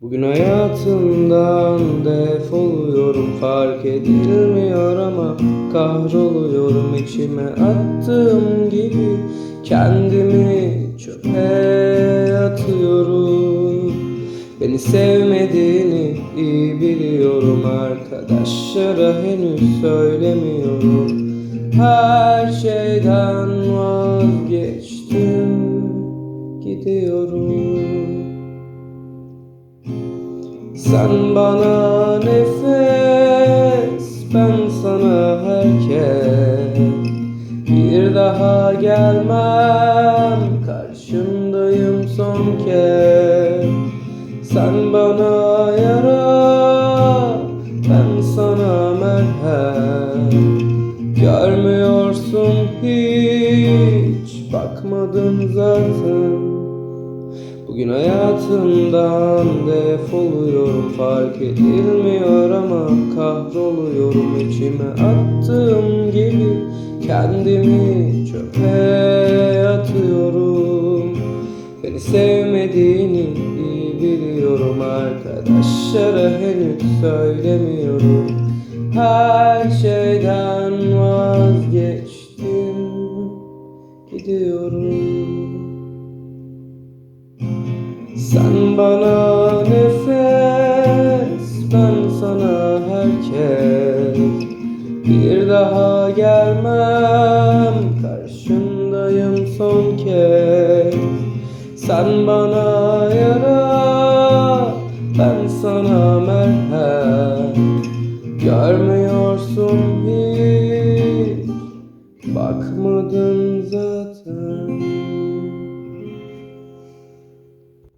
Bugün hayatımdan defoluyorum fark edilmiyor ama kahroluyorum. İçime attığım gibi kendimi çöpe atıyorum. Beni sevmediğini iyi biliyorum arkadaşlara henüz söylemiyorum. Her şeyden vazgeçtim gidiyorum sen bana nefes, ben sana herkes. Bir daha gelmem, karşındayım son kez. Sen bana yara, ben sana merhem. Görmüyorsun hiç, bakmadın zaten Bugün hayatımdan defoluyorum fark edilmiyor ama kahroluyorum. İçime attığım gibi kendimi çöpe atıyorum. Beni sevmediğini iyi biliyorum arkadaşlara henüz söylemiyorum. Her şeyden vazgeçtim gidiyorum sen bana nefes, ben sana herkes. Bir daha gelmem, karşındayım son kez. Sen bana yara, ben sana merhem. Görmüyorsun hiç, bakmadın